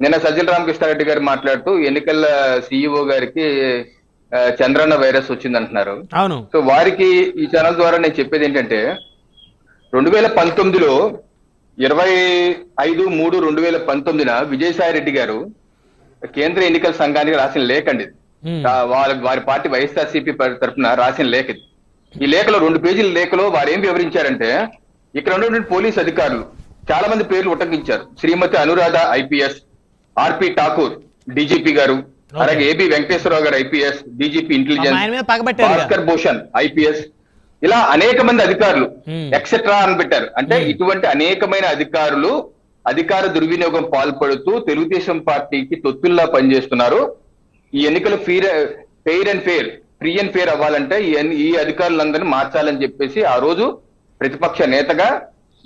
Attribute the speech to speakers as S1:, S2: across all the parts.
S1: నిన్న సజ్జల రామకృష్ణారెడ్డి గారు మాట్లాడుతూ ఎన్నికల సిఇఓ గారికి ఆ, చంద్రన్న వైరస్ వచ్చిందంటున్నారు.
S2: అవును.
S1: సో వారికి ఈ ఛానల్ ద్వారా నేను చెప్పేది ఏంటంటే రెండు వేల పంతొమ్మిదిలో ఇరవై ఐదు మూడు రెండు వేల పంతొమ్మిదిన విజయసాయి రెడ్డి గారు కేంద్ర ఎన్నికల సంఘానికి రాసిన లేఖ అండి ఆ, వారి పార్టీ వైఎస్ఆర్సీపీ తరఫున రాసిన లేఖ ఇది. ఈ లేఖలో రెండు పేజీల లేఖలో వారు ఏం వివరించారంటే ఇక్కడ ఉన్నటువంటి పోలీస్ అధికారులు చాలా మంది పేర్లు ఉటంకించారు. Srimathi Anuradha IPS R P Thakur DGP గారు అలాగే ఏబి వెంకటేశ్వరరావు గారు IPS DGP intelligence Bhaskar Bhushan IPS. ఇలా అనేక మంది అధికారులు. ఎక్సెట్రా అని పెట్టారు. అంటే ఇటువంటి అనేకమైన అధికారులు అధికార దుర్వినియోగం పాల్పడుతూ తెలుగుదేశం పార్టీకి తొత్తుల్లా పనిచేస్తున్నారు. ఈ ఎన్నికలు free fair and fair free and fair అవ్వాలంటే ఈ అధికారులందరినీ మార్చాలని చెప్పేసి ఆ రోజు ప్రతిపక్ష నేతగా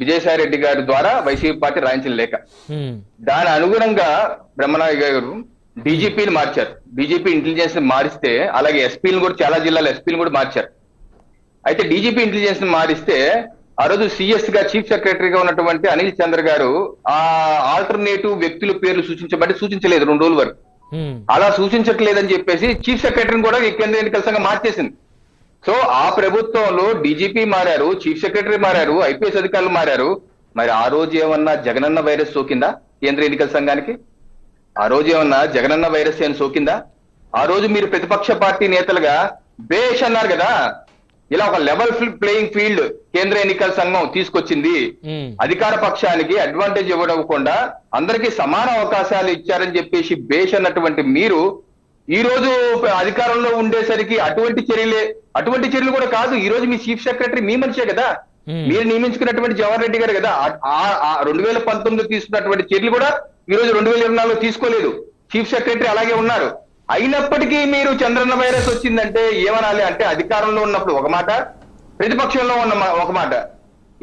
S1: విజయసాయి రెడ్డి గారి ద్వారా వైసీపీ పార్టీ రాయించిన లేఖ. దాని అనుగుణంగా బ్రహ్మనాయుడు గారు డీజీపీని మార్చారు. డీజీపీ ఇంటెలిజెన్స్ని మారిస్తే అలాగే ఎస్పీలను కూడా చాలా జిల్లాల ఎస్పీలను కూడా మార్చారు. అయితే డీజీపీ ఇంటెలిజెన్స్ని మారిస్తే ఆ రోజు సిఎస్గా చీఫ్ సెక్రటరీగా ఉన్నటువంటి అనిల్ చంద్ర గారు ఆ ఆల్టర్నేటివ్ వ్యక్తుల పేర్లు సూచించబట్టి సూచించలేదు రెండు రోజుల వరకు. అలా సూచించట్లేదని చెప్పేసి చీఫ్ సెక్రటరీని కూడా కేంద్ర ఎన్నికల సంఘం మార్చేసింది. సో ఆ ప్రభుత్వంలో డీజీపీ మారారు చీఫ్ సెక్రటరీ మారారు ఐపీఎస్ అధికారులు మారారు. మరి ఆ రోజు ఏమన్నా జగనన్న వైరస్ సోకిందా కేంద్ర ఎన్నికల సంఘానికి? ఆ రోజు ఏమన్నా జగనన్న వైరస్ ఏమైనా సోకిందా? ఆ రోజు మీరు ప్రతిపక్ష పార్టీ నేతలుగా బేష్ అన్నారు కదా ఇలా ఒక లెవెల్ ప్లేయింగ్ ఫీల్డ్ కేంద్ర ఎన్నికల సంఘం తీసుకొచ్చింది. అధికార పక్షానికి అడ్వాంటేజ్ ఇవ్వకుండా అందరికీ సమాన అవకాశాలు ఇచ్చారని చెప్పేసి బేష్ అన్నటువంటి మీరు ఈ రోజు అధికారంలో ఉండేసరికి అటువంటి చర్యలే అటువంటి చర్యలు కూడా కాదు. ఈ రోజు మీ చీఫ్ సెక్రటరీ మీ మనిషే కదా. మీరు నియమించుకున్నటువంటి జవహర్ రెడ్డి గారు కదా. రెండు వేల పంతొమ్మిది తీసుకున్నటువంటి చర్యలు కూడా ఈ రోజు రెండు వేల ఇరవై నాలుగులో తీసుకోలేదు. చీఫ్ సెక్రటరీ అలాగే ఉన్నారు. అయినప్పటికీ మీరు చంద్రన్న వైరస్ వచ్చిందంటే ఏమనాలి అంటే అధికారంలో ఉన్నప్పుడు ఒక మాట ప్రతిపక్షంలో ఉన్న ఒక మాట.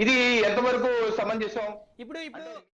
S1: ఇది ఎంతవరకు సమంజసం?
S2: ఇప్పుడు ఇప్పుడు